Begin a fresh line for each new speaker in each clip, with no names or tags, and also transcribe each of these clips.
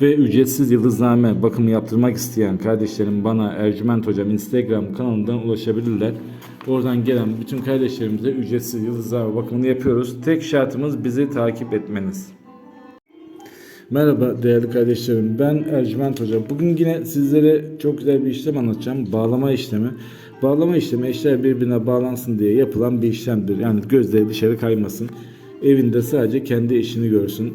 Ve ücretsiz yıldızname bakımı yaptırmak isteyen kardeşlerim bana Ercüment Hocam Instagram kanalından ulaşabilirler. Oradan gelen bütün kardeşlerimize ücretsiz yıldızname bakımını yapıyoruz. Tek şartımız bizi takip etmeniz. Merhaba değerli kardeşlerim. Ben Ercüment Hoca. Bugün yine sizlere çok güzel bir işlem anlatacağım. Bağlama işlemi. Bağlama işlemi eşler birbirine bağlansın diye yapılan bir işlemdir. Yani gözleri dışarı kaymasın. Evinde sadece kendi eşini görsün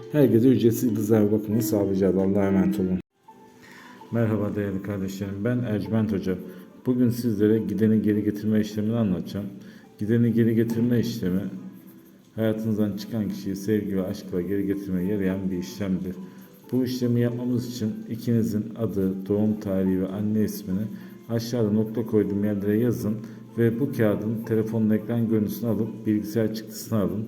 herkese ücretsiz yıldızlama bakımını sağlayacağız. Allah'a emanet olun. Merhaba değerli kardeşlerim. Ben Ercüment Hoca. Bugün sizlere gideni geri getirme işlemini anlatacağım. Gideni geri getirme işlemi hayatınızdan çıkan kişiyi sevgi ve aşkla geri getirmeye yarayan bir işlemdir. Bu işlemi yapmamız için ikinizin adı, doğum tarihi ve anne ismini aşağıda nokta koyduğum yerlere yazın ve bu kağıdın telefonun ekran görüntüsünü alıp bilgisayar çıktısını alın.